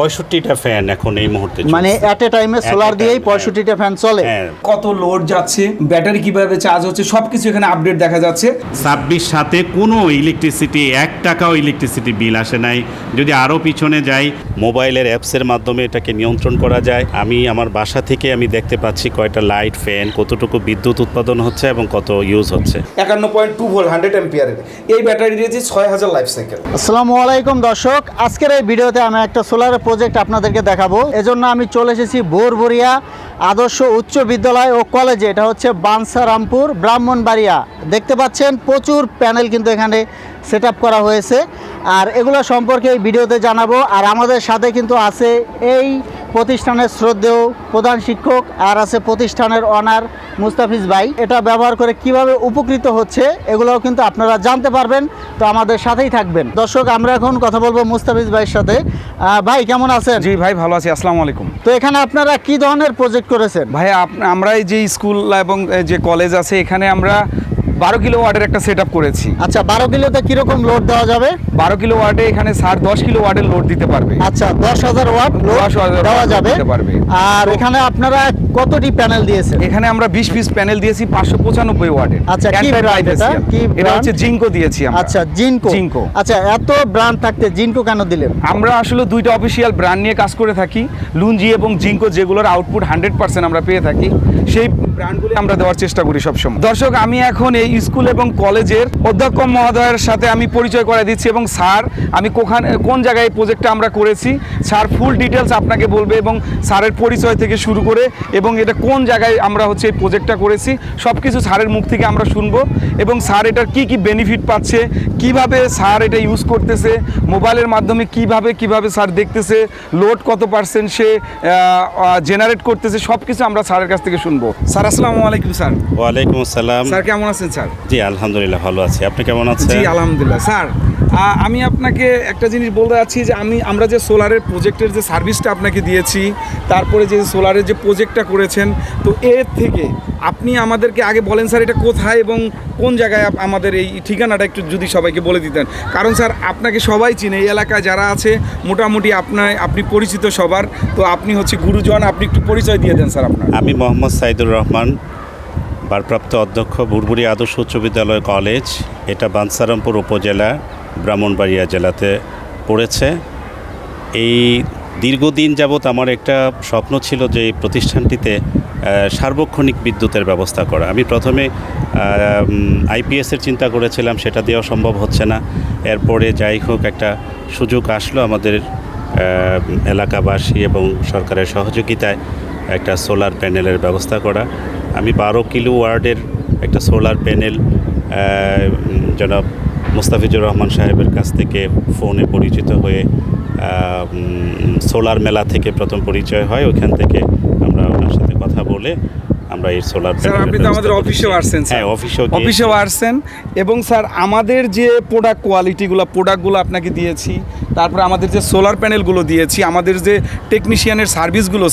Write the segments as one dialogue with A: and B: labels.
A: পঁয়ষট্টিটা fan এখন এই মুহূর্তে
B: মানে। অ্যাট এ টাইমে সোলার দিয়েই
A: হ্যাঁ।
B: পঁয়ষট্টিটা ফ্যান চলে।
A: হ্যাঁ।
C: কত লোড যাচ্ছে ব্যাটারি কীভাবে চার্জ হচ্ছে সবকিছু এখানে আপডেট দেখা যাচ্ছে।
A: ছাব্বিশ সাথে কোনো ইলেকট্রিসিটি এক টাকাও ইলেকট্রিসিটি বিল আসে নাই। যদি আরও পিছনে যাই মোবাইলের অ্যাপসের মাধ্যমে এটাকে নিয়ন্ত্রণ করা যায়। আমি আমার বাসা থেকে আমি দেখতে পাচ্ছি কয়টা লাইট ফ্যান কতটুকু বিদ্যুৎ উৎপাদন হচ্ছে এবং কত ইউজ হচ্ছে।
C: একান্ন পয়েন্ট টু ভোল্ট হান্ড্রেড এম্পিয়ারের এই ব্যাটারি দিয়েছে ছয় হাজার লাইফ সাইকেল
B: আসসালামু আলাইকুম দর্শক আজকের এই ভিডিওতে আমি একটা সোলার প্রজেক্ট আপনাদেরকে দেখাবো। এজন্য আমি চলে এসেছি বোরবরিয়া আদর্শ উচ্চ বিদ্যালয় ও কলেজে। এটা হচ্ছে বানসারামপুর, ব্রাহ্মণবাড়িয়া। দেখতে পাচ্ছেন প্রচুর প্যানেল কিন্তু এখানে সেট করা হয়েছে। আর এগুলো সম্পর্কে এই ভিডিওতে জানাব। আর আমাদের সাথে কিন্তু আছে এই প্রতিষ্ঠানের শ্রদ্ধেয় প্রধান শিক্ষক আর আছে প্রতিষ্ঠানের অনার মুস্তাফিজ ভাই। এটা ব্যবহার করে কীভাবে উপকৃত হচ্ছে এগুলোও কিন্তু আপনারা জানতে পারবেন। তো আমাদের সাথেই থাকবেন। দর্শক আমরা এখন কথা বলব মুস্তাফিজ ভাইয়ের সাথে। ভাই কেমন আছেন?
C: জি ভাই ভালো আছি। আসসালামু আলাইকুম।
B: তো এখানে আপনারা কি ধরনের প্রজেক্ট করেছেন?
C: ভাই আমরা এই যে স্কুল এবং যে কলেজ আছে এখানে আমরা বারো কিলো ওয়ার্ডের একটা সেট করেছি।
B: আচ্ছা বারো কিলোতে কীরকম লোড দেওয়া যাবে?
C: বারো কিলো ওয়ার্ডে এখানে সার দশ কিলো ওয়ার্ডের লোড দিতে পারবে।
B: আচ্ছা দশ হাজার ওয়াট লোড
C: 10,000
B: দেওয়া যাবে।
C: পারবে।
B: আর এখানে আপনারা কতটি প্যানেল দিয়েছেন?
C: এখানে আমরা বিশ পিস প্যানেল দিয়েছি পাঁচশো পঁচানব্বই ওয়ার্ডের
B: আচ্ছা, কি এটা?
C: হচ্ছে জিঙ্কো দিয়েছি আমরা।
B: আচ্ছা জিঙ্কো
C: জিঙ্কো
B: আচ্ছা এত ব্র্যান্ড থাকতে জিঙ্কো কেন দিলেন?
C: আমরা আসলে দুইটা অফিসিয়াল ব্র্যান্ড নিয়ে কাজ করে থাকি। লুঞ্জি এবং জিঙ্কো যেগুলোর আউটপুট হান্ড্রেড পার্সেন্ট আমরা পেয়ে থাকি সেই ব্র্যান্ডগুলি আমরা দেওয়ার চেষ্টা করি সবসময়। দর্শক আমি এখন এই স্কুল এবং কলেজের অধ্যক্ষ মহোদয়ের সাথে আমি পরিচয় করে দিচ্ছি এবং স্যার আমি কোখানে কোন জায়গায় এই প্রজেক্টটা আমরা করেছি স্যার ফুল ডিটেলস আপনাকে বলবে এবং স্যারের পরিচয় থেকে শুরু করে এবং এটা কোন জায়গায় আমরা হচ্ছে এই প্রজেক্টটা করেছি সব কিছু স্যারের মুখ থেকে আমরা শুনব এবং স্যার এটার কি কি বেনিফিট পাচ্ছে কীভাবে স্যার এটা ইউজ করতেছে মোবাইলের মাধ্যমে কীভাবে কীভাবে স্যার দেখতেছে লোড কত পার্সেন্ট সে জেনারেট করতেছে সব কিছু আমরা স্যারের কাছ থেকে শুনব। স্যার আসসালামু আলাইকুম স্যার।
A: ওয়ালাইকুম আসসালাম।
C: স্যার কেমন আছেন স্যার?
A: জি আলহামদুলিল্লাহ ভালো আছি। আপনি কেমন আছেন?
C: জি আলহামদুলিল্লাহ। স্যার আমি আপনাকে একটা জিনিস বলতে যাচ্ছি যে আমি আমরা যে সোলারের প্রজেক্টের যে সার্ভিসটা আপনাকে দিয়েছি তারপরে যে সোলারের যে প্রজেক্টটা করেছেন তো এর থেকে আপনি আমাদেরকে আগে বলেন স্যার এটা কোথায় এবং কোন জায়গায় আমাদের এই ঠিকানাটা একটু যদি সবাইকে বলে দিতেন। কারণ স্যার আপনাকে সবাই চিনে এই এলাকায় যারা আছে মোটামুটি আপনার আপনি পরিচিত সবার। তো আপনি হচ্ছে গুরুজন আপনি একটু পরিচয় দিয়ে দেন স্যার আপনার।
A: আমি মোহাম্মদ সাইদুর রহমান ভারপ্রাপ্ত অধ্যক্ষ বুড়বুড়ি আদর্শ উচ্চ বিদ্যালয় কলেজ, এটা বানসারামপুর উপজেলা, ব্রাহ্মণবাড়িয়া জেলাতে পড়েছে। এই দীর্ঘদিন যাবৎ আমার একটা স্বপ্ন ছিল যে এই প্রতিষ্ঠানটিতে সার্বক্ষণিক বিদ্যুতের ব্যবস্থা করা। আমি প্রথমে আইপিএসের চিন্তা করেছিলাম, সেটা দেওয়া সম্ভব হচ্ছে না। এরপরে যাই হোক, একটা সুযোগ আসলো আমাদের এলাকাবাসী এবং সরকারের সহযোগিতায় একটা সোলার প্যানেলের ব্যবস্থা করা। আমি বারো কিলো ওয়ার্ডের একটা সোলার প্যানেল জনাব মুস্তাফিজুর রহমান সাহেবের কাছ থেকে ফোনে পরিচিত হয়ে সোলার মেলা থেকে প্রথম পরিচয় হয়। ওইখান থেকে আমরা ওনার সাথে কথা বলে আমরা এই সোলার
C: স্যার আপনি তো আমাদের অফিসেও আসছেন স্যার
A: হ্যাঁ অফিসেও
C: অফিসেও আসছেন এবং স্যার আমাদের যে প্রোডাক্ট কোয়ালিটিগুলো প্রোডাক্টগুলো আপনাকে দিয়েছি তারপরে আমাদের যে সোলার প্যানেলগুলো দিয়েছি আমাদের যে টেকনিশিয়ানের সার্ভিসগুলো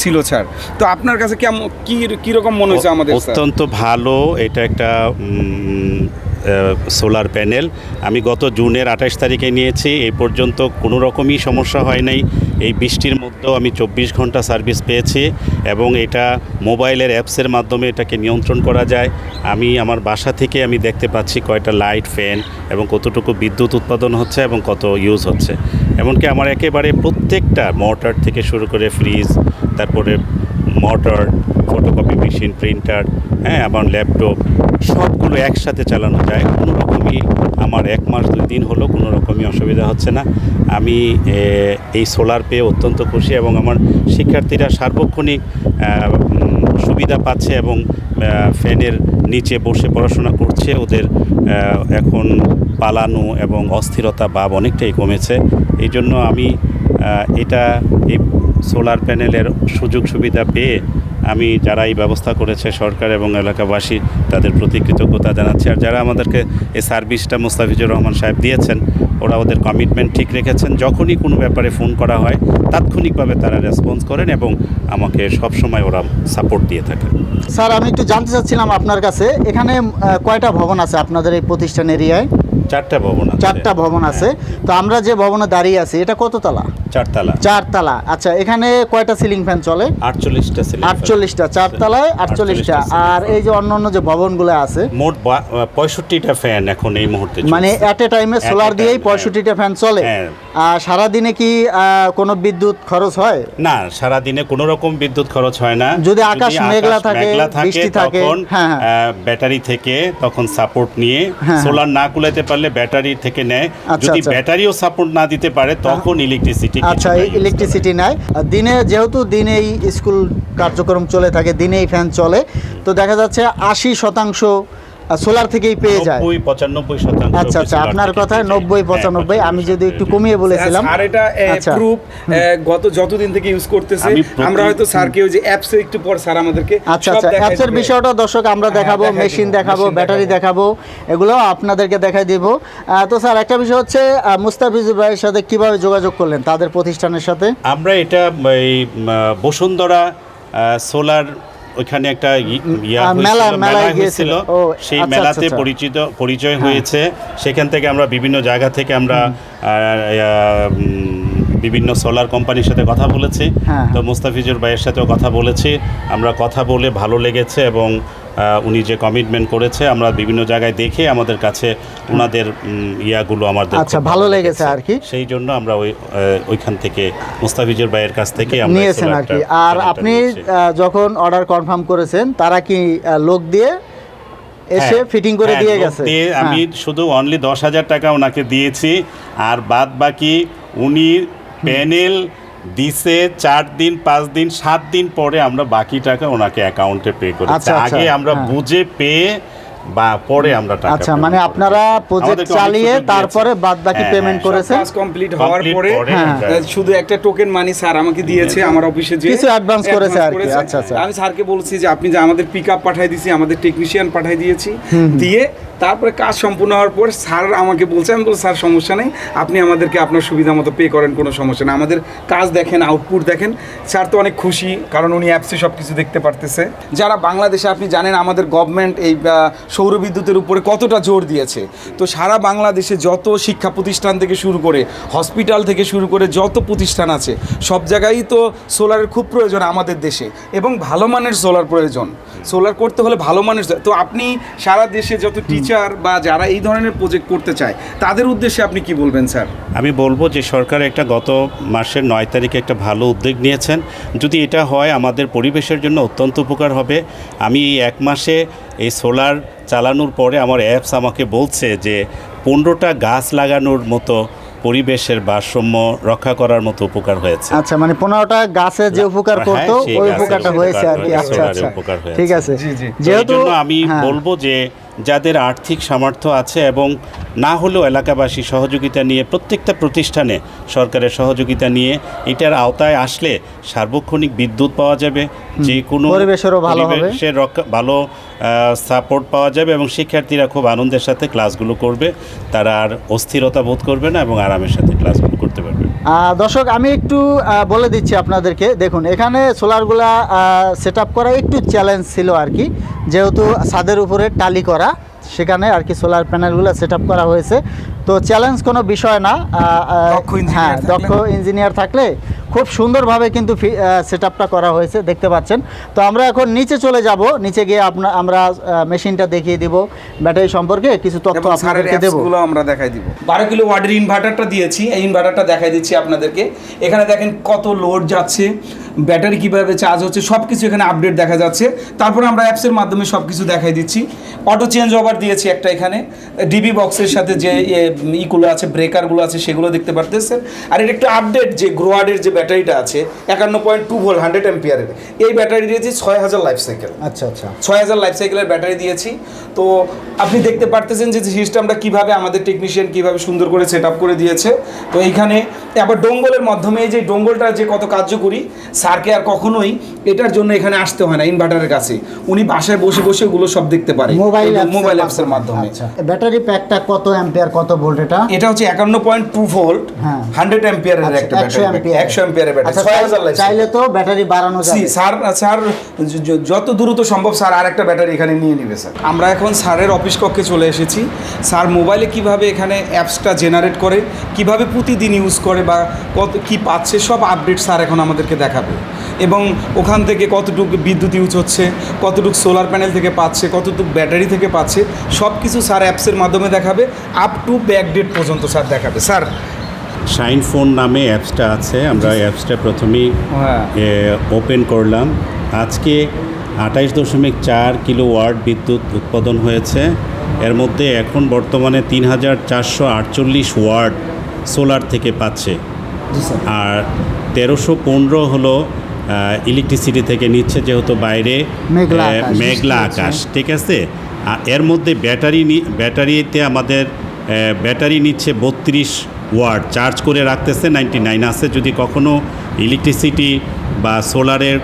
C: ছিল স্যার তো আপনার কাছে কেমন কী কীরকম মনে হয়েছে আমাদের
A: অত্যন্ত ভালো এটা একটা সোলার প্যানেল আমি গত জুনের আঠাশ তারিখে নিয়েছি এই পর্যন্ত কোনো রকমই সমস্যা হয় নাই। এই বৃষ্টির মধ্যেও আমি চব্বিশ ঘণ্টা সার্ভিস পেয়েছি এবং এটা মোবাইলের অ্যাপসের মাধ্যমে এটাকে নিয়ন্ত্রণ করা যায়। আমি আমার বাসা থেকে আমি দেখতে পাচ্ছি কয়টা লাইট ফ্যান এবং কতটুকু বিদ্যুৎ উৎপাদন হচ্ছে এবং কত ইউজ হচ্ছে। এমনকি আমার একেবারে প্রত্যেকটা মোটর থেকে শুরু করে ফ্রিজ তারপরে মোটর ফটোকপি মেশিন প্রিন্টার হ্যাঁ আমার ল্যাপটপ সবগুলো একসাথে চালানো যায়। কোনো রকমই আমার এক মাস, দুই দিন হলো কোনো রকমই অসুবিধা হচ্ছে না। আমি এই সোলার পেয়ে অত্যন্ত খুশি এবং আমার শিক্ষার্থীরা সার্বক্ষণিক সুবিধা পাচ্ছে এবং ফ্যানের নিচে বসে পড়াশোনা করছে। ওদের এখন পালানো এবং অস্থিরতা ভাব অনেকটাই কমেছে। এই জন্য আমি এটা, এই সোলার প্যানেলের সুযোগ সুবিধা পেয়ে আমি যারা এই ব্যবস্থা করেছে সরকার এবং এলাকাবাসী, তাদের প্রতি কৃতজ্ঞতা জানাচ্ছি। আর যারা আমাদেরকে এই সার্ভিসটা মুস্তাফিজুর রহমান সাহেব দিয়েছেন, ওরা ওদের কমিটমেন্ট ঠিক রেখেছেন। যখনই কোনো ব্যাপারে ফোন করা হয়, তাৎক্ষণিকভাবে তারা রেসপন্স করেন এবং আমাকে সবসময় ওরা সাপোর্ট দিয়ে থাকেন
B: স্যার, আমি একটু জানতে চাচ্ছিলাম আপনার কাছে। এখানে কয়টা ভবন আছে আপনাদের এই প্রতিষ্ঠান এরিয়ায়?
A: চারটা ভবন
B: চারটা ভবন আছে। তো আমরা যে ভবনে দাঁড়িয়ে আছি এটা কত তলা
A: চারতলা।
B: চারতলা। আচ্ছা এখানে কয়টা সিলিং ফ্যান চলে?
A: আটচল্লিশটা ছিল
B: আটচল্লিশটা চারতলায় আটচল্লিশটা আর এই যে অন্য অন্য যে ভবনগুলো আছে
A: মোট পঁয়ষট্টিটা ফ্যান এখন এই মুহূর্তে
B: মানে অ্যাট এ টাইমে সোলার দিয়েই
A: হ্যাঁ।
B: পঁয়ষট্টিটা ফ্যান চলে।
A: হ্যাঁ।
B: আর সারাদিনে কি কোনো বিদ্যুৎ খরচ হয়?
A: না সারাদিনে কোনো রকম বিদ্যুৎ খরচ হয় না।
B: যদি আকাশ মেঘলা থাকে, বৃষ্টি থাকে, হ্যাঁ, হ্যাঁ।
A: ব্যাটারি থেকে তখন সাপোর্ট নিয়ে
B: হ্যাঁ,
A: সোলার না কুলাতে পারলে ব্যাটারি থেকে নেয়।
B: আচ্ছা,
A: যদি
B: আচ্ছা।
A: ব্যাটারিও সাপোর্ট না দিতে পারে তখন ইলেকট্রিসিটি
B: আচ্ছা ইলেকট্রিসিটি নেয়। আর দিনে যেহেতু দিনেই স্কুল কার্যক্রম চলে থাকে দিনেই ফ্যান চলে তো দেখা যাচ্ছে আশি শতাংশ সোলার থেকেই পেয়ে যায়।
A: নব্বই পঁচানব্বই শতাংশ
B: আচ্ছা আচ্ছা আপনার কথায় নব্বই
A: হ্যাঁ,
B: পঁচানব্বই আমি যদি একটু কমিয়ে বলেছিলাম।
C: স্যার এটা
B: আচ্ছা।
C: প্রুফ গত যতদিন থেকে ইউজ করতেছে আমরা হয়তো স্যারকে ওই যে অ্যাপসে একটু পর স্যার আমাদেরকে
B: আচ্ছা আচ্ছা অ্যাপসের বিষয়টা দর্শক আমরা
C: হ্যাঁ,
B: দেখাবো মেশিন দেখাবো ব্যাটারি দেখাবো। এগুলো আপনাদেরকে দেখাই দিব। আহ, তো স্যার একটা বিষয় হচ্ছে আহ, মুস্তাফিজুর ভাইয়ের সাথে কীভাবে যোগাযোগ করলেন তাদের প্রতিষ্ঠানের সাথে?
A: আমরা এটা এই বসুন্ধরা সোলার ওইখানে একটা
B: মেলা-
A: হয়েছিল। সেই
B: আচ্ছা,
A: মেলাতে
B: আচ্ছা, আচ্ছা।
A: পরিচিত পরিচয় হয়েছে। সেখান থেকে আমরা বিভিন্ন জায়গা থেকে আমরা বিভিন্ন সোলার কোম্পানির সাথে কথা বলেছি।
B: হ্যাঁ।
A: তো মুস্তাফিজুর ভাইয়ের সাথেও কথা বলেছি। আমরা কথা বলে ভালো লেগেছে এবং উনি যে কমিটমেন্ট করেছে আমরা বিভিন্ন জায়গায় দেখে আমাদের কাছে ওনাদের ইয়াগুলো আমাদের
B: আচ্ছা, ভালো লেগেছে আর কি।
A: সেই জন্য আমরা ওই ওইখান থেকে মুস্তাফিজুর ভাইয়ের কাছ থেকে
B: নিয়েছেন আর কি। আর আপনি যখন অর্ডার কনফার্ম করেছেন তারা কি লোক দিয়ে এসে
A: হ্যাঁ,
B: ফিটিং করে
A: হ্যাঁ,
B: দিয়ে গেছে?
A: আমি
B: হ্যাঁ।
A: শুধু অনলি দশ হাজার টাকা ওনাকে দিয়েছি আর বাদ বাকি উনি প্যানেল দিছে চার দিন পাঁচ দিন সাত দিন পরে আমরা বাকি টাকা ওনাকে অ্যাকাউন্টে পে
B: আচ্ছা,
A: আগে আমরা
B: হ্যাঁ।
A: বুঝে পেয়ে বা পরে আমরা টাকা
B: আচ্ছা মানে আপনারা প্রজেক্ট চালিয়ে তারপরে বাদ বাকি
A: হ্যাঁ,
B: পেমেন্ট
A: হ্যাঁ,
B: করেছেন?
C: কাজ কমপ্লিট হওয়ার পরে
B: হ্যাঁ,
C: শুধু একটা টোকেন মানি স্যার আমাকে দিয়েছে আমার অফিসে যে
B: কিছু advance করেছে আর কি, আচ্ছা, আচ্ছা।
C: আমি স্যারকে বলছি যে আপনি যে আমাদের পিক আপ পাঠিয়ে দিয়েছি আমাদের টেকনিশিয়ান পাঠিয়ে দিয়েছি দিয়ে তারপরে কাজ সম্পূর্ণ হওয়ার পর স্যার আমাকে বলছে আমি বলছি স্যার সমস্যা নেই। আপনি আমাদেরকে আপনার সুবিধা মতো পে করেন কোনো সমস্যা নেই। আমাদের কাজ দেখেন আউটপুট দেখেন। স্যার তো অনেক খুশি কারণ উনি অ্যাপসে সব কিছু দেখতে পারতেছে। যারা বাংলাদেশে আপনি জানেন আমাদের গভর্নমেন্ট এই আহ, সৌর বিদ্যুতের উপরে কতটা জোর দিয়েছে? তো সারা বাংলাদেশে যত শিক্ষা প্রতিষ্ঠান থেকে শুরু করে হসপিটাল থেকে শুরু করে যত প্রতিষ্ঠান আছে সব জায়গায়ই তো সোলারের খুব প্রয়োজন আমাদের দেশে এবং ভালো মানের সোলার প্রয়োজন। সোলার করতে হলে ভালো মানের তো আপনি সারা দেশে যত টিচার বা যারা এই ধরনের প্রজেক্ট করতে চায় তাদের উদ্দেশ্যে আপনি কি বলবেন স্যার?
A: আমি বলব যে সরকার একটা গত মাসের নয় তারিখে একটা ভালো উদ্যোগ নিয়েছেন। যদি এটা হয় আমাদের পরিবেশের জন্য অত্যন্ত উপকার হবে। আমি এই এক মাসে এই সোলার চালানোর পরে আমার অ্যাপস আমাকে বলছে যে পনেরোটা গাছ লাগানোর মতো পরিবেশের ভারসাম্য রক্ষা করার মতো উপকার হয়েছে।
B: আচ্ছা মানে পনেরোটা গাছে যে উপকার
A: হ্যাঁ,
B: করতো
A: সেই
B: ওই উপকারটা হয়েছে আর কি। আচ্ছা আচ্ছা। ঠিক আছে। যেহেতু
A: আমি
B: হ্যাঁ,
A: বলব যে যাদের আর্থিক সামর্থ্য আছে এবং না হলেও এলাকাবাসী সহযোগিতা নিয়ে প্রত্যেকটা প্রতিষ্ঠানে সরকারের সহযোগিতা নিয়ে এটার আওতায় আসলে সার্বক্ষণিক বিদ্যুৎ পাওয়া যাবে যে কোনো
B: পরিবেশেরও ভালো হবে।
A: পরিবেশের ভালো সাপোর্ট পাওয়া যাবে এবং শিক্ষার্থীরা খুব আনন্দের সাথে ক্লাসগুলো করবে। তারা আর অস্থিরতা বোধ করবে না এবং আরামের সাথে ক্লাসগুলো করতে পারবে।
B: দর্শক, আমি একটু বলে দিচ্ছি আপনাদেরকে। দেখুন, এখানে সোলারগুলা সেট আপ করা একটু চ্যালেঞ্জ ছিল আর কি। যেহেতু ছাদের উপরে টালি করা, সেখানে আর কি সোলার প্যানেলগুলো সেট করা হয়েছে। তো চ্যালেঞ্জ কোনো বিষয় না হ্যাঁ দক্ষ ইঞ্জিনিয়ার থাকলে খুব সুন্দরভাবে কিন্তু সেট আপটা করা হয়েছে দেখতে পাচ্ছেন। তো আমরা এখন নিচে চলে যাব নিচে গিয়ে আপনার আমরা মেশিনটা দেখিয়ে দিব ব্যাটারি সম্পর্কে কিছু তথ্য আপনাদেরকে দেবো।
C: আমরা দেখাই দিব। বারো কিলো ওয়াটের ইনভার্টারটা দিয়েছি এই ইনভার্টারটা দেখাই দিচ্ছি আপনাদেরকে। এখানে দেখেন কত লোড যাচ্ছে ব্যাটারি কীভাবে চার্জ হচ্ছে সব কিছু এখানে আপডেট দেখা যাচ্ছে। তারপরে আমরা অ্যাপসের মাধ্যমে সব কিছু দেখাই দিচ্ছি। অটো চেঞ্জ ওভার দিয়েছি একটা এখানে ডিবি বক্সের সাথে যে ইগুলো আছে ব্রেকারগুলো আছে সেগুলো দেখতে পারতেছেন। আর এটা একটু আপডেট যে গ্রোয়ার্ডের যে ব্যাটারিটা আছে একান্ন পয়েন্ট টু ভোল্ট হান্ড্রেড এম্পিয়ারের এই ব্যাটারি দিয়েছি ছয় হাজার লাইফ সাইকেল
B: আচ্ছা আচ্ছা।
C: ছয় হাজার লাইফ সাইকেলের ব্যাটারি দিয়েছি। তো আপনি দেখতে পারতেছেন যে সিস্টেমটা কীভাবে আমাদের টেকনিশিয়ান কীভাবে সুন্দর করে সেট আপ করে দিয়েছে। তো এইখানে আবার ডোঙ্গলের মাধ্যমে যে ডোঙ্গলটা যে কত কার্যকরী স্যারকে আর কখনোই এটার জন্য এখানে আসতে হয় না ইনভার্টারের কাছে। উনি বাসায় বসে বসে ওগুলো সব দেখতে পারে।
B: মোবাইল
C: মোবাইল অ্যাপসের মাধ্যমে।
B: আচ্ছা ব্যাটারি প্যাকটা কত অ্যাম্পিয়ার কত ভোল্ট এটা?
C: এটা হচ্ছে একান্ন পয়েন্ট টু ভোল্ট
B: হ্যাঁ।
C: হান্ড্রেড অ্যাম্পিয়ারের
B: আচ্ছা,
C: একটা
B: 100
C: ব্যাটারি। একশো অ্যাম্পিয়ারের ব্যাটারি
B: আচ্ছা
C: ছয় হাজার
B: চাইলে তো ব্যাটারি বাড়ানো
C: স্যার স্যার যত দ্রুত সম্ভব স্যার আর একটা ব্যাটারি এখানে নিয়ে নেবে স্যার। আমরা এখন স্যারের অফিস কক্ষে চলে এসেছি। স্যার মোবাইলে কীভাবে এখানে অ্যাপসটা জেনারেট করে কীভাবে প্রতিদিন ইউজ করে বা কত কি পাচ্ছে সব আপডেট স্যার এখন আমাদেরকে দেখাবে। এবং ওখান থেকে কতটুকু বিদ্যুৎ ইউজ হচ্ছে কতটুকু সোলার প্যানেল থেকে পাচ্ছে কতটুকু ব্যাটারি থেকে পাচ্ছে সব কিছু স্যার অ্যাপসের মাধ্যমে দেখাবে আপ টু ব্যাক ডেট পর্যন্ত স্যার দেখাবে। স্যার
A: শাইন ফোন নামে অ্যাপসটা আছে আমরা অ্যাপসটা প্রথমেই
C: হ্যাঁ।
A: ওপেন করলাম। আজকে আঠাইশ দশমিক চার কিলো ওয়াট বিদ্যুৎ উৎপাদন হয়েছে। এর মধ্যে এখন বর্তমানে তিন হাজার চারশো আটচল্লিশ ওয়াট সোলার থেকে পাচ্ছে। আর তেরোশো পনেরো হলো ইলেকট্রিসিটি থেকে নিচ্ছে যেহেতু বাইরে
B: মেঘলা আকাশ,
A: মেঘলা আকাশ ঠিক আছে? আর এর মধ্যে ব্যাটারি নি- ব্যাটারিতে আমাদের ব্যাটারি নিচ্ছে বত্রিশ ওয়াট চার্জ করে রাখতেছে নাইনটি নাইন আছে। যদি কখনো ইলেকট্রিসিটি বা সোলারের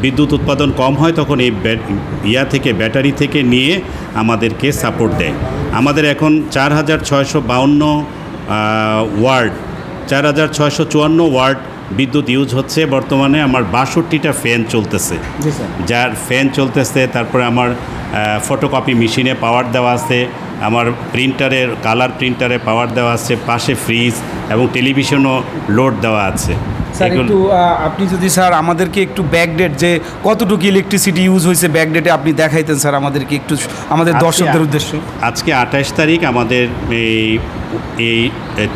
A: বিদ্যুৎ উৎপাদন কম হয় তখন এই ইয়া থেকে ব্যাটারি থেকে নিয়ে আমাদেরকে সাপোর্ট দেয়। আমাদের এখন চার হাজার ছয়শো বাউন্ন ওয়ার্ড চার হাজার ছয়শো চুয়ান্ন ওয়ার্ড বিদ্যুৎ ইউজ হচ্ছে বর্তমানে আমার বাষট্টিটা ফ্যান চলতেছে। যার ফ্যান চলতেছে তারপরে আমার ফটোকপি মেশিনে পাওয়ার দেওয়া আছে আমার প্রিন্টারের কালার প্রিন্টারে পাওয়ার দেওয়া আছে পাশে ফ্রিজ এবং টেলিভিশনও লোড দেওয়া আছে।
C: স্যার একটু আপনি যদি স্যার আমাদেরকে একটু ব্যাকডেট যে কতটুকু ইলেকট্রিসিটি ইউজ হয়েছে ব্যাকডেটে আপনি দেখাইতেন স্যার আমাদেরকে একটু আমাদের দর্শকদের উদ্দেশ্যে।
A: আজকে আঠাশ তারিখ আমাদের এই এই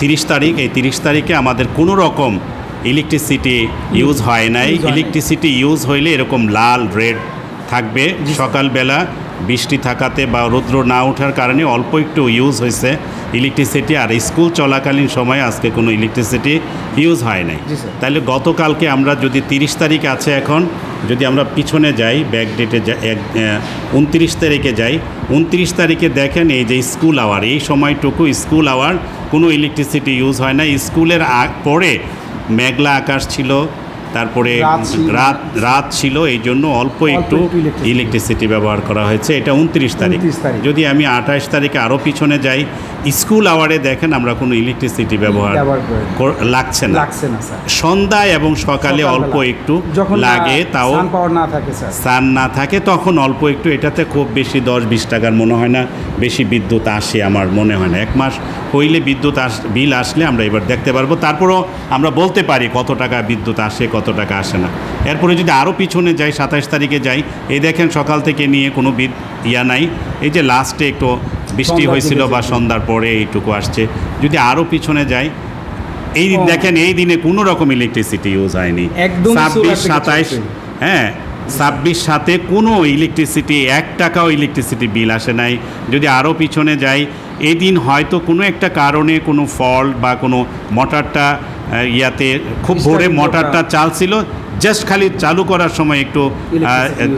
A: তিরিশ তারিখ এই তিরিশ তারিখে আমাদের কোনো রকম ইলেকট্রিসিটি ইউজ হয় নাই। ইলেকট্রিসিটি ইউজ হইলে এরকম লাল রেড থাকবে। সকালবেলা বৃষ্টি থাকাতে বা রৌদ্র না ওঠার কারণে অল্প একটু ইউজ হয়েছে ইলেকট্রিসিটি আর স্কুল চলাকালীন সময়ে আজকে কোনো ইলেকট্রিসিটি ইউজ হয় নাই। তাহলে গতকালকে আমরা যদি তিরিশ তারিখ আছে এখন যদি আমরা পিছনে যাই ব্যাক ডেটে এক উনত্রিশ তারিখে যাই উনত্রিশ তারিখে দেখেন এই যে স্কুল আওয়ার এই সময়টুকু স্কুল আওয়ার কোনো ইলেকট্রিসিটি ইউজ হয় না স্কুলের আগ- পরে মেঘলা আকাশ ছিল। তারপরে
C: রাত
A: রাত ছিল এই জন্য অল্প একটু ইলেকট্রিসিটি ব্যবহার করা হয়েছে। এটা উনত্রিশ তারিখ। যদি আমি আঠাশ তারিখে আরও পিছনে যাই স্কুল আওয়ারে দেখেন আমরা কোনো ইলেকট্রিসিটি ব্যবহার লাগছে না। সন্ধ্যায় এবং সকালে অল্প একটু লাগে তাও
C: সান না থাকে
A: সান না থাকে তখন অল্প একটু এটাতে খুব বেশি দশ বিশ টাকার মনে হয় না বেশি বিদ্যুৎ আসে আমার মনে হয় না। এক মাস হইলে বিদ্যুৎ আস বিল আসলে আমরা এবার দেখতে পারব। তারপরও আমরা বলতে পারি কত টাকা বিদ্যুৎ আসে কত টাকা আসে না। এরপরে যদি আরও পিছনে যাই সাতাশ তারিখে যাই এই দেখেন সকাল থেকে নিয়ে কোনো বিদ ইয়া নাই। এই যে লাস্টে একটু বৃষ্টি হয়েছিল বা সন্ধ্যার পরে এইটুকু আসছে। যদি আরও পিছনে যাই এই। দেখেন এই দিনে কোনো রকম ইলেকট্রিসিটি ইউজ হয়নি। ছাব্বিশ সাতাইশ হ্যাঁ ছাব্বিশ সাথে কোনো ইলেকট্রিসিটি এক টাকাও ইলেকট্রিসিটি বিল আসে নাই। যদি আরও পিছনে যাই এই দিন হয়তো কোনো একটা কারণে কোনো ফল্ট বা কোনো মোটরটা ইয়াতে খুব ভোরে মোটরটা
C: করটা-
A: চালছিল জাস্ট খালি চালু করার সময় একটু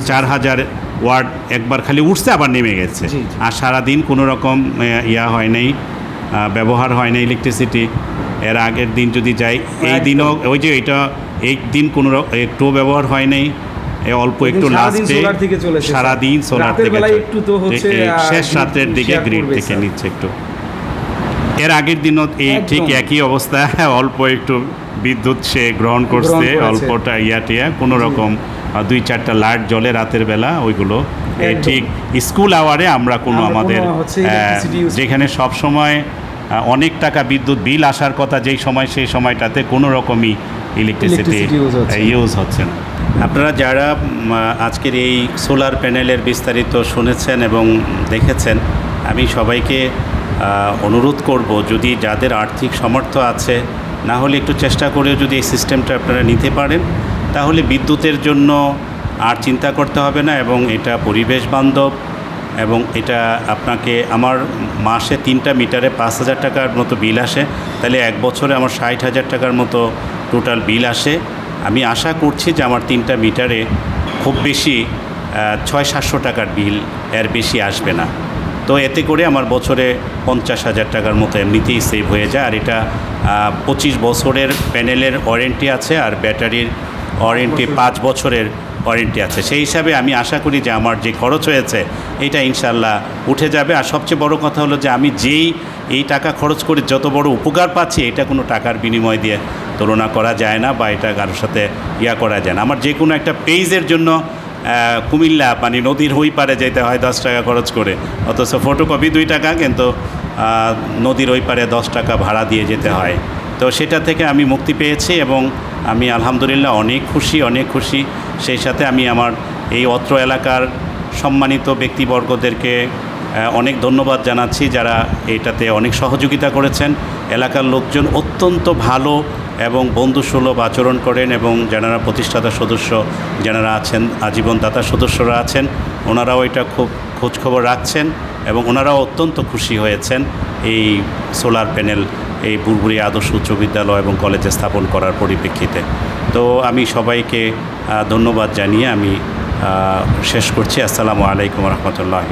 A: চার হাজার ওয়ার্ড একবার খালি উঠছে আবার নেমে গেছে। আর সারাদিন কোনো রকম ইয়া হয় নাই ব্যবহার হয় না ইলেকট্রিসিটি এর আগের দিন যদি যাই এই দিনও ওই যে এটা এই দিন কোনো একটুও ব্যবহার হয় নাই অল্প একটু লাস্টে সারাদিন সোলার থেকে চলে- শেষ রাতের দিকে গ্রিড থেকে নিচ্ছে একটু। এর আগের দিনও এই ঠিক একই অবস্থা অল্প একটু বিদ্যুৎ সে গ্রহণ করছে। অল্পটা ইয়া টিয়া কোনো রকম দুই চারটা লাইট জলে রাতের বেলা ওইগুলো। ঠিক স্কুল আওয়ারে আমরা কোনো আমাদের যেখানে সব সময় অনেক টাকা বিদ্যুৎ বিল আসার কথা যেই সময় সেই সময়টাতে কোনো রকমই ইলেকট্রিসিটি। ইউজ হচ্ছে না। আপনারা যারা আজকের এই সোলার প্যানেলের বিস্তারিত শুনেছেন এবং দেখেছেন আমি সবাইকে অনুরোধ করব যদি যাদের আর্থিক সামর্থ্য আছে, না হলে একটু চেষ্টা করে যদি এই সিস্টেমটা আপনারা নিতে পারেন, তাহলে বিদ্যুতের জন্য আর চিন্তা করতে হবে না এবং এটা পরিবেশ বান্ধব এবং এটা আপনাকে আমার মাসে তিনটা মিটারে পাঁচ হাজার টাকার মতো বিল আসে, তাহলে এক বছরে আমার ষাট হাজার টাকার মতো টোটাল বিল আসে। আমি আশা করছি যে আমার তিনটা মিটারে খুব বেশি ছয় সাতশো টাকার বিল এর বেশি আসবে না। তো এতে করে আমার বছরে পঞ্চাশ হাজার টাকার মতো এমনিতেই সেভ হয়ে যায়। আর এটা পঁচিশ বছরের প্যানেলের ওয়ারেন্টি আছে আর ব্যাটারির ওয়ারেন্টি পাঁচ বছরের ওয়ারেন্টি আছে। সেই হিসাবে আমি আশা করি যে আমার যে খরচ হয়েছে এটা ইনশাল্লাহ উঠে যাবে। আর সবচেয়ে বড় কথা হলো যে আমি যেই এই টাকা খরচ করে যত বড় উপকার পাচ্ছি এটা কোনো টাকার বিনিময় দিয়ে তুলনা করা যায় না বা এটা কারোর সাথে ইয়া করা যায় না। আমার যে কোনো একটা পেজের জন্য কুমিল্লা মানে নদীর হই পারে যেতে হয় দশ টাকা খরচ করে। অথচ ফটোকপি দুই টাকা, কিন্তু নদীর ওই পারে দশ টাকা ভাড়া দিয়ে যেতে হয়। তো সেটা থেকে আমি মুক্তি পেয়েছি এবং আমি আলহামদুলিল্লাহ অনেক খুশি অনেক খুশি। সেই সাথে আমি আমার এই অত্র এলাকার সম্মানিত ব্যক্তিবর্গদেরকে অনেক ধন্যবাদ জানাচ্ছি যারা এটাতে অনেক সহযোগিতা করেছেন। এলাকার লোকজন অত্যন্ত ভালো এবং বন্ধুসুলভ আচরণ করেন এবং যারা প্রতিষ্ঠাতা সদস্য যারা আছেন, আজীবন দাতা সদস্যরা আছেন, ওনারাও এটা খুব খোঁজখবর রাখছেন এবং ওনারাও অত্যন্ত খুশি হয়েছেন এই সোলার প্যানেল, এই বুরবুরি আদর্শ উচ্চ বিদ্যালয় এবং কলেজে স্থাপন করার পরিপ্রেক্ষিতে। তো আমি সবাইকে ধন্যবাদ জানিয়ে আমি শেষ করছি। আসসালামু আলাইকুম রহমতুল্লাহ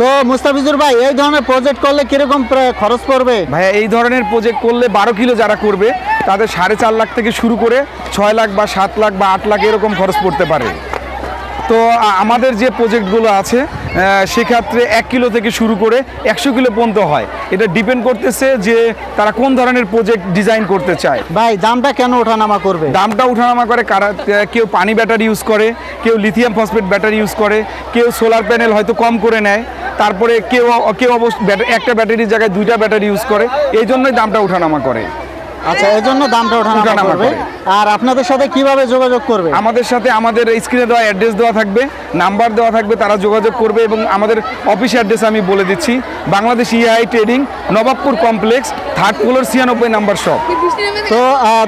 B: তো মুস্তাফিজুর ভাই এই ধরনের প্রজেক্ট করলে কীরকম খরচ পড়বে?
C: ভাইয়া এই ধরনের প্রজেক্ট করলে বারো কিলো যারা করবে তাদের সাড়ে চার লাখ থেকে শুরু করে ছয় লাখ বা সাত লাখ বা আট লাখ এরকম খরচ পড়তে পারে। তো আমাদের যে প্রজেক্টগুলো আছে সেক্ষেত্রে এক কিলো থেকে শুরু করে একশো কিলো পর্যন্ত হয়। এটা ডিপেন্ড করতেছে যে তারা কোন ধরনের প্রজেক্ট ডিজাইন করতে চায়।
B: ভাই দামটা কেন ওঠানামা করবে?
C: দামটা উঠানামা করে কারা কেউ পানি ব্যাটারি ইউজ করে কেউ লিথিয়াম ফসফেট ব্যাটারি ইউজ করে কেউ সোলার প্যানেল হয়তো কম করে নেয় তারপরে কেউ কেউ অবশ্য একটা ব্যাটারির জায়গায় দুইটা ব্যাটারি ইউজ করে এই জন্যই দামটা উঠানামা করে।
B: আচ্ছা এই জন্য দামটা
C: ওঠানো
B: করবে। আর আপনাদের সাথে কীভাবে যোগাযোগ করবে?
C: আমাদের সাথে আমাদের স্ক্রিনে দেওয়া অ্যাড্রেস দেওয়া থাকবে নাম্বার দেওয়া থাকবে তারা যোগাযোগ করবে এবং আমাদের অফিস অ্যাড্রেস আমি বলে দিচ্ছি। Bangladesh EI trading Nawabpur complex third floor ছিয়ানব্বই নাম্বার শপ
B: তো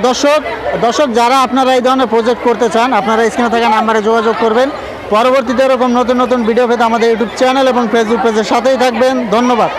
B: দর্শক দর্শক যারা আপনারা এই ধরনের প্রজেক্ট করতে চান আপনারা স্ক্রিনে থাকা নাম্বারে যোগাযোগ করবেন। পরবর্তীতে এরকম নতুন নতুন ভিডিও পেতে আমাদের ইউটিউব চ্যানেল এবং ফেসবুক পেজের সাথেই থাকবেন। ধন্যবাদ।